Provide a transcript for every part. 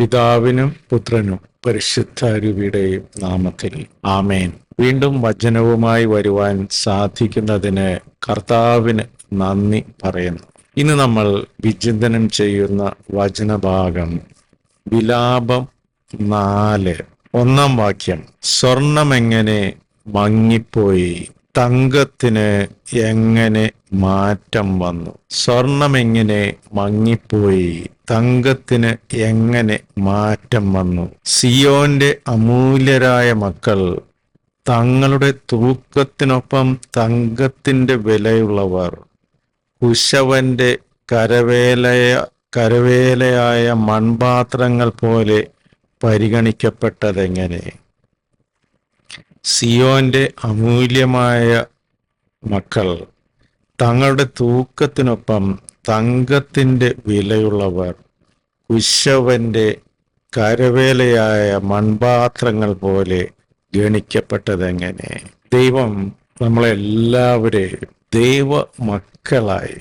പിതാവിനും പുത്രനും പരിശുദ്ധാരൂപിയുടെയും നാമത്തിൽ. ആമേൻ. വീണ്ടും വചനവുമായി വരുവാൻ സാധിക്കുന്നതിന് കർത്താവിന് നന്ദി പറയുന്നു. ഇന്ന് നമ്മൾ വിചിന്തനം ചെയ്യുന്ന വചനഭാഗം വിലാപം നാല്. ഒന്നാം വാക്യം. സ്വർണമെങ്ങനെ മങ്ങിപ്പോയി? തങ്കത്തിന് എങ്ങനെ മാറ്റം വന്നു. സ്വർണം എങ്ങനെ മങ്ങിപ്പോയി? തങ്കത്തിന് എങ്ങനെ മാറ്റം വന്നു? സിയോന്റെ അമൂല്യരായ മക്കൾ തങ്ങളുടെ തൂക്കത്തിനൊപ്പം തങ്കത്തിന്റെ വിലയുള്ളവർ കുശവന്റെ കരവേലയ കരവേലയായ മൺപാത്രങ്ങൾ പോലെ പരിഗണിക്കപ്പെട്ടതെങ്ങനെ? സിയോന്റെ അമൂല്യമായ മക്കൾ തങ്ങളുടെ തൂക്കത്തിനൊപ്പം തങ്കത്തിന്റെ വിലയുള്ളവർ കുശവന്റെ കരവേലയായ മൺപാത്രങ്ങൾ പോലെ ഗണിക്കപ്പെട്ടതെങ്ങനെ? ദൈവം നമ്മളെല്ലാവരെയും ദൈവ മക്കളായി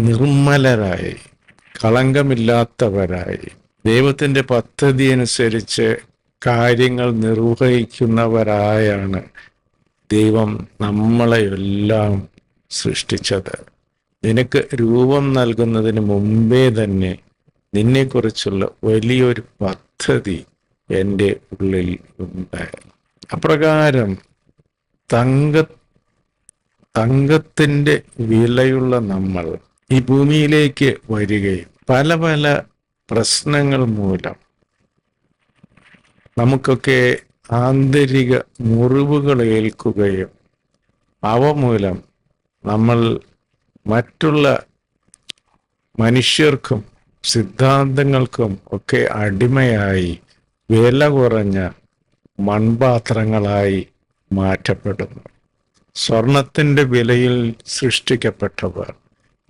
നിർമ്മലരായി കളങ്കമില്ലാത്തവരായി ദൈവത്തിന്റെ പദ്ധതി അനുസരിച്ച് കാര്യങ്ങൾ നിർവഹിക്കുന്നവരായാണ് ദൈവം നമ്മളെ എല്ലാം സൃഷ്ടിച്ചത്. നിനക്ക് രൂപം നൽകുന്നതിന് മുമ്പേ തന്നെ നിന്നെക്കുറിച്ചുള്ള വലിയൊരു പദ്ധതി എന്റെ ഉള്ളിൽ ഉണ്ട് അപ്രകാരം തങ്ക തങ്കത്തിന്റെ വിലയുള്ള നമ്മൾ ഈ ഭൂമിയിലേക്ക് വരികയും പല പല പ്രശ്നങ്ങൾ മൂലം നമുക്കൊക്കെ ആന്തരിക മുറിവുകൾ ഏൽക്കുകയും അവ മൂലം നമ്മൾ മറ്റുള്ള മനുഷ്യർക്കും സിദ്ധാന്തങ്ങൾക്കും ഒക്കെ അടിമയായി വില കുറഞ്ഞ മൺപാത്രങ്ങളായി മാറ്റപ്പെടുന്നു. സ്വർണത്തിന്റെ വിലയിൽ സൃഷ്ടിക്കപ്പെട്ടവർ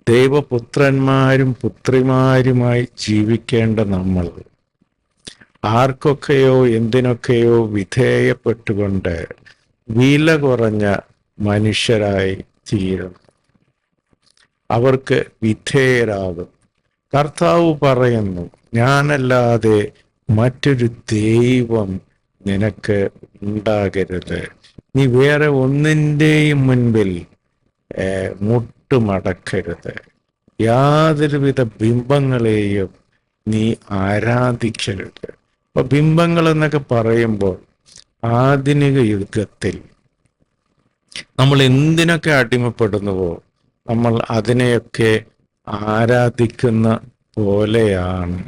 ദൈവപുത്രന്മാരും പുത്രിമാരുമായി ജീവിക്കേണ്ട നമ്മൾ ആർക്കൊക്കെയോ എന്തിനൊക്കെയോ വിധേയപ്പെട്ടുകൊണ്ട് വില കുറഞ്ഞ മനുഷ്യരായി തീരും അവർക്ക് വിധേയരാകും. കർത്താവ് പറയുന്നു ഞാനല്ലാതെ മറ്റൊരു ദൈവം നിനക്ക് ഉണ്ടാകരുത്. നീ വേറെ ഒന്നിന്റെയും മുൻപിൽ മുട്ടുമടക്കരുത്. യാതൊരുവിധ ബിംബങ്ങളെയും നീ ആരാധിക്കരുത്. അപ്പൊ ബിംബങ്ങൾ എന്നൊക്കെ പറയുമ്പോൾ ആധുനിക യുഗത്തിൽ നമ്മൾ എന്തിനൊക്കെ അടിമപ്പെടുന്നുവോ നമ്മൾ അതിനെയൊക്കെ ആരാധിക്കുന്ന പോലെയാണ്.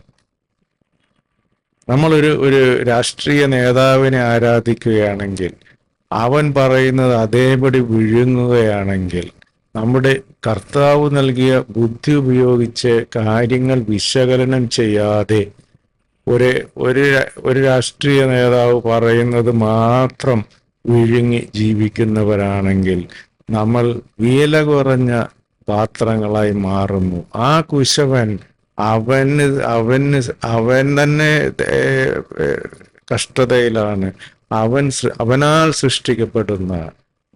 നമ്മളൊരു ഒരു രാഷ്ട്രീയ നേതാവിനെ ആരാധിക്കുകയാണെങ്കിൽ അവൻ പറയുന്നത് അതേപടി വിഴുങ്ങുകയാണെങ്കിൽ നമ്മുടെ കർത്താവ് നൽകിയ ബുദ്ധി ഉപയോഗിച്ച് കാര്യങ്ങൾ വിശകലനം ചെയ്യാതെ ഒരു ഒരു ഒരു രാഷ്ട്രീയ നേതാവ് പറയുന്നത് മാത്രം വിഴുങ്ങി ജീവിക്കുന്നവരാണെങ്കിൽ നമ്മൾ വില കുറഞ്ഞ പാത്രങ്ങളായി മാറുന്നു. ആ കുശവൻ അവന് അവന് അവൻ തന്നെ കഷ്ടതയിലാണ്. അവൻ അവനാൽ സൃഷ്ടിക്കപ്പെടുന്ന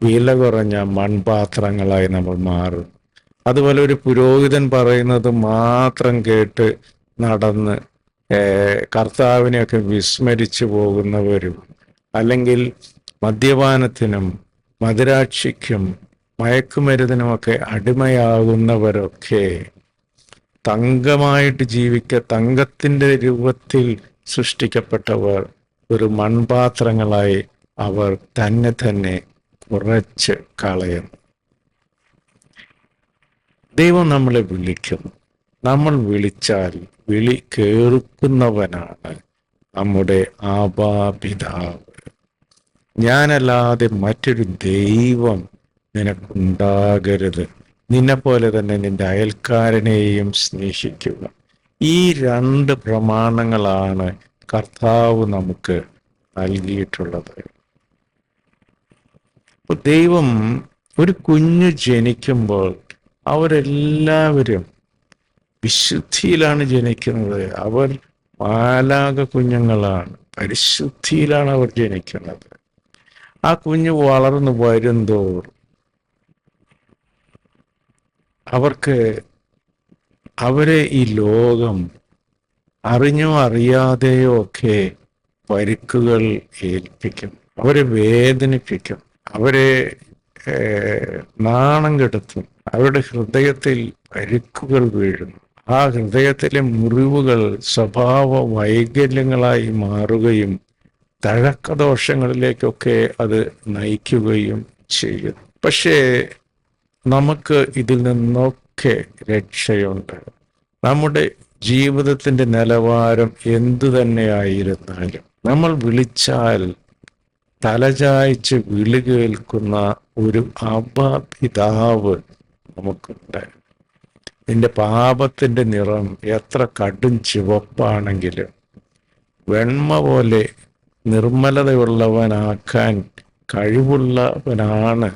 വില കുറഞ്ഞ മൺപാത്രങ്ങളായി നമ്മൾ മാറും അതുപോലെ ഒരു പുരോഹിതൻ പറയുന്നത് മാത്രം കേട്ട് നടന്ന് കർത്താവിനെയൊക്കെ വിസ്മരിച്ചു പോകുന്നവരും അല്ലെങ്കിൽ മദ്യപാനത്തിനും മധുരാക്ഷിക്കും മയക്കുമരുന്നിനുമൊക്കെ അടിമയാകുന്നവരൊക്കെ തങ്കമായിട്ട് ജീവിക്ക തങ്കത്തിന്റെ രൂപത്തിൽ സൃഷ്ടിക്കപ്പെട്ടവർ ഒരു മൺപാത്രങ്ങളായി അവർ തന്നെ തന്നെ കുറച്ച് കളയുന്നു ദൈവം നമ്മളെ വിളിക്കുന്നു നമ്മൾ വിളിച്ചാൽ വിളി കേൾക്കുന്നവനാണ് നമ്മുടെ ആപാപിതാവ്. ഞാനല്ലാതെ മറ്റൊരു ദൈവം നിനക്കുണ്ടാകരുത്. നിന്നെ പോലെ തന്നെ നിന്റെ അയൽക്കാരനെയും സ്നേഹിക്കുക. ഈ രണ്ട് പ്രമാണങ്ങളാണ് കർത്താവ് നമുക്ക് നൽകിയിട്ടുള്ളത്. ദൈവം ഒരു കുഞ്ഞ് ജനിക്കുമ്പോൾ അവരെല്ലാവരും വിശുദ്ധിയിലാണ് ജനിക്കുന്നത്. അവർ മാലാക കുഞ്ഞുങ്ങളാണ്. പരിശുദ്ധിയിലാണ് അവർ ജനിക്കുന്നത്. ആ കുഞ്ഞ് വളർന്നു വരുന്തോറും അവർക്ക് അവരെ ഈ ലോകം അറിഞ്ഞോ അറിയാതെയോ ഒക്കെ പരിക്കുകൾ ഏൽപ്പിക്കും. അവരെ വേദനിപ്പിക്കും. അവരെ നാണം കെടുത്തും. അവരുടെ ഹൃദയത്തിൽ പരിക്കുകൾ വീഴുന്നു. ആ ഹൃദയത്തിലെ മുറിവുകൾ സ്വഭാവ വൈകല്യങ്ങളായി മാറുകയും തഴക്കദോഷങ്ങളിലേക്കൊക്കെ അത് നയിക്കുകയും ചെയ്യും. പക്ഷേ നമുക്ക് ഇതിൽ നിന്നൊക്കെ രക്ഷയുണ്ട്. നമ്മുടെ ജീവിതത്തിന്റെ നിലവാരം എന്തു തന്നെയായിരുന്നാലും നമ്മൾ വിളിച്ചാൽ തലചായ്ച്ച് വിളി കേൾക്കുന്ന ഒരു അപപിതാവ് നമുക്കുണ്ട്. നിന്റെ പാപത്തിന്റെ നിറം എത്ര കടും ചുവപ്പാണെങ്കിലും വെണ്മ പോലെ നിർമ്മലതയുള്ളവനാക്കാൻ കഴിവുള്ളവനാണ്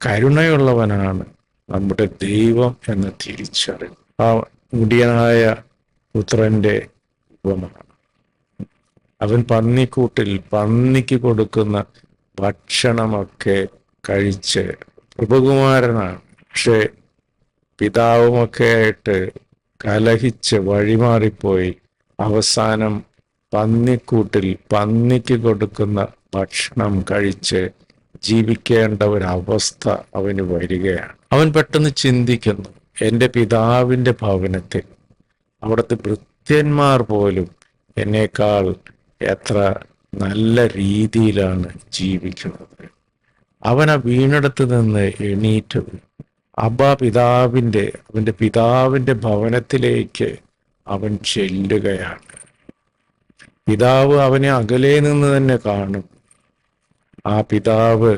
കരുണയുള്ളവനാണ് നമ്മുടെ ദൈവം എന്ന് തിരിച്ചറി ആ മുടിയനായ പുത്രന്റെ ഉപമാണ് അവൻ പന്നിക്കൂട്ടിൽ പന്നിക്ക് കൊടുക്കുന്ന ഭക്ഷണമൊക്കെ കഴിച്ച് പ്രഭുകുമാരനാണ്. പക്ഷെ പിതാവുമൊക്കെ ആയിട്ട് കലഹിച്ച് വഴിമാറിപ്പോയി അവസാനം പന്നിക്കൂട്ടിൽ പന്നിക്ക് കൊടുക്കുന്ന ഭക്ഷണം കഴിച്ച് ജീവിക്കേണ്ട ഒരവസ്ഥ അവന് വരികയാണ്. അവൻ പെട്ടെന്ന് ചിന്തിക്കുന്നു എന്റെ പിതാവിന്റെ ഭവനത്തിൽ അവിടുത്തെ ഭൃത്യന്മാർ പോലും എന്നേക്കാൾ എത്ര നല്ല രീതിയിലാണ് ജീവിക്കുന്നത്. അവൻ ആ വീണെടുത്ത് നിന്ന് എണീറ്റു അബ്ബ പിതാവിന്റെ അവന്റെ പിതാവിന്റെ ഭവനത്തിലേക്ക് അവൻ ചെല്ലുകയാണ്. പിതാവ് അവനെ അകലെ നിന്ന് തന്നെ കാണും. ആ പിതാവ്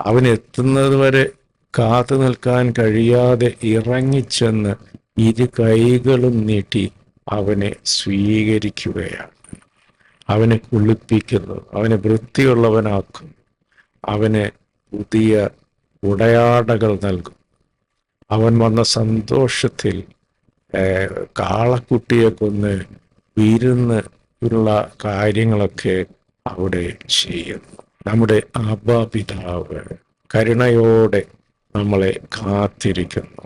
അവൻ എത്തുന്നത് വരെ കാത്തു നിൽക്കാൻ കഴിയാതെ ഇറങ്ങിച്ചെന്ന് ഇരു കൈകളും നീട്ടി അവനെ സ്വീകരിക്കുകയാണ്. അവനെ കുളിപ്പിക്കുന്നു അവനെ വൃത്തിയുള്ളവനാക്കും അവന് പുതിയ ഉടയാടകൾ നൽകും. അവൻ വന്ന സന്തോഷത്തിൽ കാളക്കുട്ടിയെ കൊന്ന് വിരുന്ന് ഉള്ള കാര്യങ്ങളൊക്കെ അവിടെ ചെയ്യുന്നു. നമ്മുടെ അബപിതാവ് കരുണയോടെ നമ്മളെ കാത്തിരിക്കുന്നു.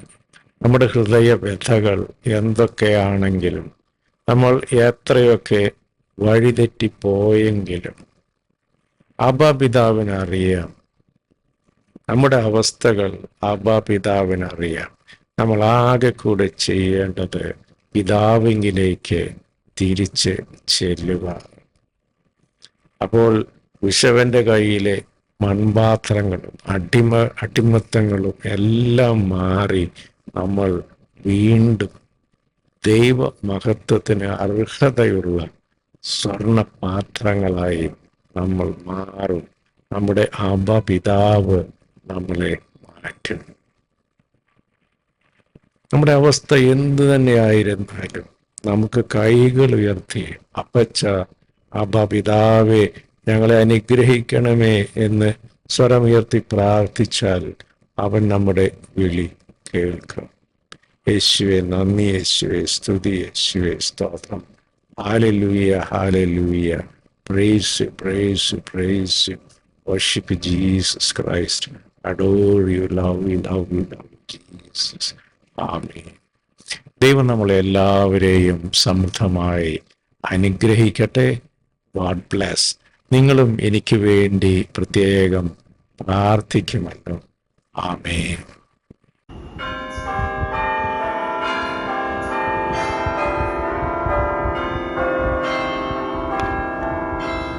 നമ്മുടെ ഹൃദയ വ്യഥകൾ എന്തൊക്കെയാണെങ്കിലും നമ്മൾ എത്രയൊക്കെ വഴിതെറ്റിപ്പോയെങ്കിലും അബപിതാവിനറിയാം നമ്മുടെ അവസ്ഥകൾ അബപിതാവിനറിയാം നമ്മൾ ആകെ കൂടെ ചെയ്യേണ്ടത് പിതാവിങ്കിലേക്ക് തിരിച്ച് ചെല്ലുക അപ്പോൾ വിഷവന്റെ കയ്യിലെ മൺപാത്രങ്ങളും അടിമ അടിമത്തങ്ങളും എല്ലാം മാറി നമ്മൾ വീണ്ടും ദൈവ മഹത്വത്തിന് അർഹതയുള്ള സ്വർണ പാത്രങ്ങളായി നമ്മൾ മാറും. നമ്മുടെ അബ പിതാവ് നമ്മളെ മാറ്റും. നമ്മുടെ അവസ്ഥ എന്ത് തന്നെയായിരുന്നാലും നമുക്ക് കൈകൾ ഉയർത്തി അപ്പച്ച അബ പിതാവേ ഞങ്ങളെ അനുഗ്രഹിക്കണമേ എന്ന് സ്വരമുയർത്തി പ്രാർത്ഥിച്ചാൽ അവൻ നമ്മുടെ വിളി കേൾക്കും. യേശുവെ നന്ദി യേശുവെ സ്തുതി യേശുവെ സ്തോത്രം. Hallelujah hallelujah praise praise praise worship Jesus Christ adore you love you love you love Jesus amen ദൈവം നമ്മളെ എല്ലാവരെയും സമൃദ്ധമായി അനുഗ്രഹിക്കട്ടെ. ഗോഡ് ബ്ലസ് നിങ്ങളും എനിക്ക് വേണ്ടി പ്രത്യേകം പ്രാർത്ഥിക്കുമല്ലോ. ആമേൻ